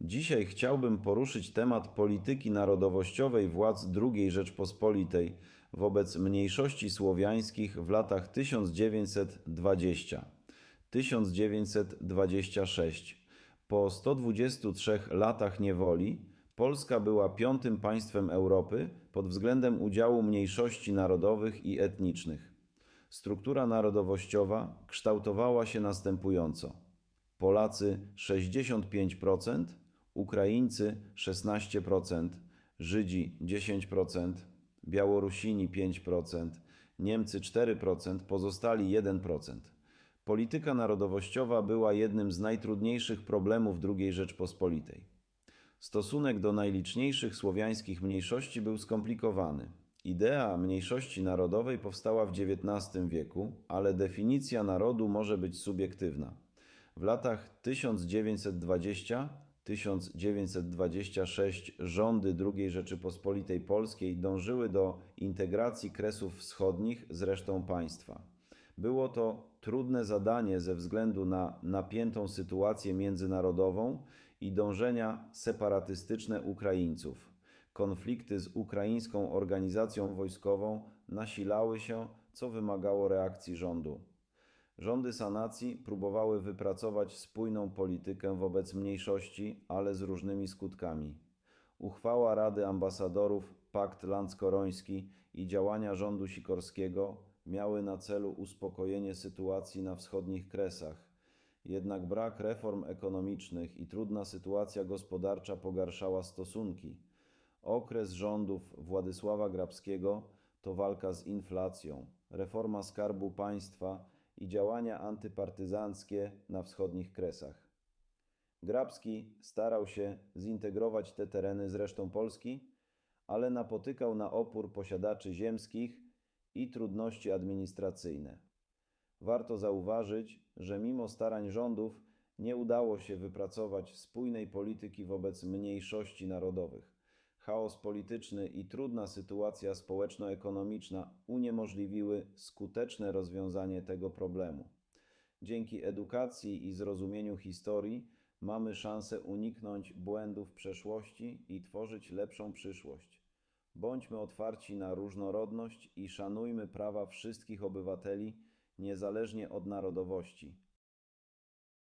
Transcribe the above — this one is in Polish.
Dzisiaj chciałbym poruszyć temat polityki narodowościowej władz II Rzeczpospolitej wobec mniejszości słowiańskich w latach 1920-1926. Po 123 latach niewoli Polska była piątym państwem Europy pod względem udziału mniejszości narodowych i etnicznych. Struktura narodowościowa kształtowała się następująco: Polacy 65%, Ukraińcy 16%, Żydzi 10%, Białorusini 5%, Niemcy 4%, pozostali 1%. Polityka narodowościowa była jednym z najtrudniejszych problemów II Rzeczpospolitej. Stosunek do najliczniejszych słowiańskich mniejszości był skomplikowany. Idea mniejszości narodowej powstała w XIX wieku, ale definicja narodu może być subiektywna. W latach 1920-1926 rządy II Rzeczypospolitej Polskiej dążyły do integracji Kresów Wschodnich z resztą państwa. Było to trudne zadanie ze względu na napiętą sytuację międzynarodową i dążenia separatystyczne Ukraińców. Konflikty z ukraińską organizacją wojskową nasilały się, co wymagało reakcji rządu. Rządy sanacji próbowały wypracować spójną politykę wobec mniejszości, ale z różnymi skutkami. Uchwała Rady Ambasadorów, Pakt Lanckoroński i działania rządu Sikorskiego miały na celu uspokojenie sytuacji na wschodnich Kresach. Jednak brak reform ekonomicznych i trudna sytuacja gospodarcza pogarszała stosunki. Okres rządów Władysława Grabskiego to walka z inflacją, reforma skarbu państwa i działania antypartyzanckie na wschodnich Kresach. Grabski starał się zintegrować te tereny z resztą Polski, ale napotykał na opór posiadaczy ziemskich i trudności administracyjne. Warto zauważyć, że mimo starań rządów nie udało się wypracować spójnej polityki wobec mniejszości narodowych. Chaos polityczny i trudna sytuacja społeczno-ekonomiczna uniemożliwiły skuteczne rozwiązanie tego problemu. Dzięki edukacji i zrozumieniu historii mamy szansę uniknąć błędów przeszłości i tworzyć lepszą przyszłość. Bądźmy otwarci na różnorodność i szanujmy prawa wszystkich obywateli, niezależnie od narodowości.